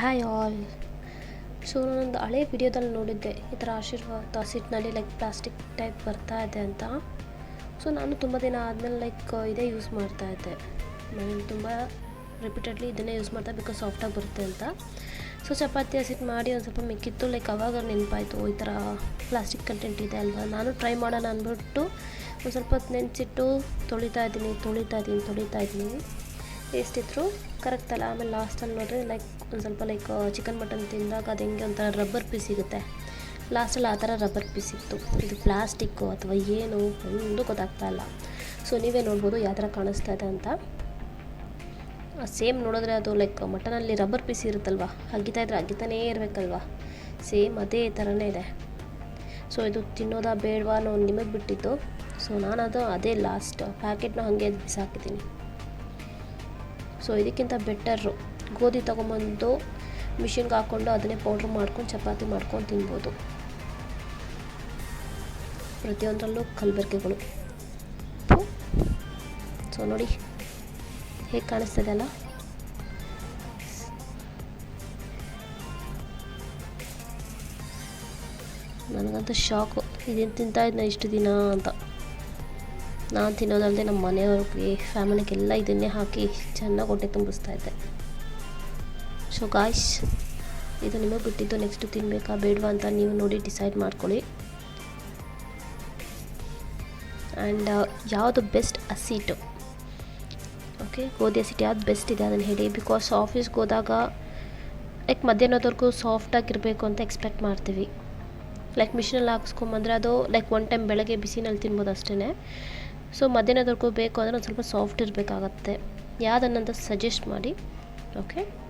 Hi all so ನಾನೊಂದು ಹಳೆ ವಿಡಿಯೋದಲ್ಲಿ ನೋಡಿದ್ದೆ. ಈ ಥರ ಆಶೀರ್ವಾದ ಸಿಟ್ನಲ್ಲಿ ಲೈಕ್ ಪ್ಲಾಸ್ಟಿಕ್ ಟೈಪ್ ಬರ್ತಾ ಇದೆ ಅಂತ. ಸೊ ನಾನು ತುಂಬ ದಿನ ಆದಮೇಲೆ ಲೈಕ್ ಇದೇ ಯೂಸ್ ಮಾಡ್ತಾ ಇದ್ದೆ. ನಾನು ತುಂಬ ರಿಪೀಟೆಡ್ಲಿ ಇದನ್ನೇ ಯೂಸ್ ಮಾಡ್ತಾ ಬಿಕಾಸ್ ಸಾಫ್ಟಾಗಿ ಬರುತ್ತೆ ಅಂತ. ಸೊ ಚಪಾತಿ ಹಸಿಟ್ಟು ಮಾಡಿ ಒಂದು ಸ್ವಲ್ಪ ಮಿಕ್ಕಿತ್ತು ಲೈಕ್ ಅವಾಗ ನೆನಪಾಯಿತು. ಈ ಥರ ಪ್ಲಾಸ್ಟಿಕ್ ಕಂಟೆಂಟ್ ಇದೆ ಅಲ್ವಾ? ನಾನು ಟ್ರೈ ಮಾಡೋಣ ಅಂದ್ಬಿಟ್ಟು ಒಂದು ಸ್ವಲ್ಪ ನೆನೆಸಿಟ್ಟು ತೊಳಿತಾ ಇದ್ದೀನಿ ತೊಳಿತಾ ಇದ್ದೀನಿ ತೊಳಿತಾ ಇದ್ದೀನಿ. ಎಷ್ಟಿದ್ರು ಕರೆಕ್ಟ್ ಅಲ್ಲ, ಆಮೇಲೆ ಲಾಸ್ಟಲ್ಲಿ ನೋಡಿದ್ರೆ ಲೈಕ್ ಒಂದು ಸ್ವಲ್ಪ ಲೈಕ್ ಚಿಕನ್ ಮಟನ್ ತಿಂದಾಗ ಅದು ಹೆಂಗೆ ಒಂಥರ ರಬ್ಬರ್ ಪೀಸ್ ಸಿಗುತ್ತೆ. ಲಾಸ್ಟಲ್ಲಿ ಆ ಥರ ರಬ್ಬರ್ ಪೀಸ್ ಇತ್ತು. ಇದು ಪ್ಲಾಸ್ಟಿಕ್ಕು ಅಥವಾ ಏನು ಒಂದು ಗೊತ್ತಾಗ್ತಾ ಇಲ್ಲ. ಸೊ ನೀವೇ ನೋಡ್ಬೋದು ಯಾವ ಥರ ಕಾಣಿಸ್ತಾ ಇದೆ ಅಂತ. ಸೇಮ್ ನೋಡಿದ್ರೆ ಅದು ಲೈಕ್ ಮಟನಲ್ಲಿ ರಬ್ಬರ್ ಪೀಸ್ ಇರುತ್ತಲ್ವ? ಅಗಿತಾ ಇದ್ರೆ ಅಗಿತಾನೇ ಇರಬೇಕಲ್ವ? ಸೇಮ್ ಅದೇ ಥರನೇ ಇದೆ. ಸೊ ಇದು ತಿನ್ನೋದಾ ಬೇಡವಾ ಅನ್ನೋ ನಿಮಗೆ ಬಿಟ್ಟಿತ್ತು. ಸೊ ನಾನು ಅದು ಅದೇ ಲಾಸ್ಟ್ ಪ್ಯಾಕೆಟ್ನ ಹಾಗೆ ಬಿಸಾಕಿದ್ದೀನಿ ಸೊ ಇದಕ್ಕಿಂತ ಬೆಟರು ಗೋಧಿ ತೊಗೊಂಬಂದು ಮಿಷಿನ್ಗೆ ಹಾಕ್ಕೊಂಡು ಅದನ್ನೇ ಪೌಡ್ರ್ ಮಾಡ್ಕೊಂಡು ಚಪಾತಿ ಮಾಡ್ಕೊಂಡು ತಿನ್ಬೋದು. ಪ್ರತಿಯೊಂದರಲ್ಲೂ ಕಲಬೆರಕೆಗಳು ಸೊ ನೋಡಿ, ಹೇಗೆ ಕಾಣಿಸ್ತದೆ ಅಲ್ಲ? ನನಗಂತೂ ಶಾಕು. ಇದೇನು ತಿಂತಾ ಇಷ್ಟು ದಿನ ಅಂತ. ನಾನು ತಿನ್ನೋದಲ್ಲದೆ ನಮ್ಮ ಮನೆಯವ್ರಿಗೆ ಫ್ಯಾಮಿಲಿಗೆಲ್ಲ ಇದನ್ನೇ ಹಾಕಿ ಚೆನ್ನಾಗಿ ಹೊಟ್ಟೆ ತುಂಬಿಸ್ತಾ ಇದ್ದೆ. ಸೊ ಗಾಯ್ಸ್ ಇದು ನಿಮಗೆ ಬಿಟ್ಟಿದ್ದು ನೆಕ್ಸ್ಟ್ ತಿನ್ನಬೇಕಾ ಬೇಡವಾ ಅಂತ ನೀವು ನೋಡಿ ಡಿಸೈಡ್ ಮಾಡ್ಕೊಳ್ಳಿ. ಆ್ಯಂಡ್ ಯಾವುದು ಬೆಸ್ಟ್ ಹಸಿಟ್ಟು? ಓಕೆ ಗೋಧಿ ಹಸಿಟ್ಟು ಯಾವ್ದು ಬೆಸ್ಟ್ ಇದೆ ಅದನ್ನು ಹೇಳಿ. ಬಿಕಾಸ್ ಆಫೀಸ್ಗೆ ಹೋದಾಗ ಲೈಕ್ ಮಧ್ಯಾಹ್ನದವರೆಗೂ ಸಾಫ್ಟಾಗಿರಬೇಕು ಅಂತ ಎಕ್ಸ್ಪೆಕ್ಟ್ ಮಾಡ್ತೀವಿ. ಲೈಕ್ ಮಿಷಿನಲ್ಲಿ ಹಾಕ್ಸ್ಕೊಂಬಂದ್ರೆ ಅದು ಲೈಕ್ ಒನ್ ಟೈಮ್ ಬೆಳಗ್ಗೆ ಬಿಸಿನಲ್ಲಿ ತಿನ್ಬೋದು ಅಷ್ಟೇ ಸೊ ಮಧ್ಯಾಹ್ನದವರೆಗೂ ಬೇಕು ಅಂದರೆ ಒಂದು ಸ್ವಲ್ಪ ಸಾಫ್ಟ್ ಇರಬೇಕಾಗತ್ತೆ. ಯಾವುದನ್ನಂತ ಸಜೆಸ್ಟ್ ಮಾಡಿ ಓಕೆ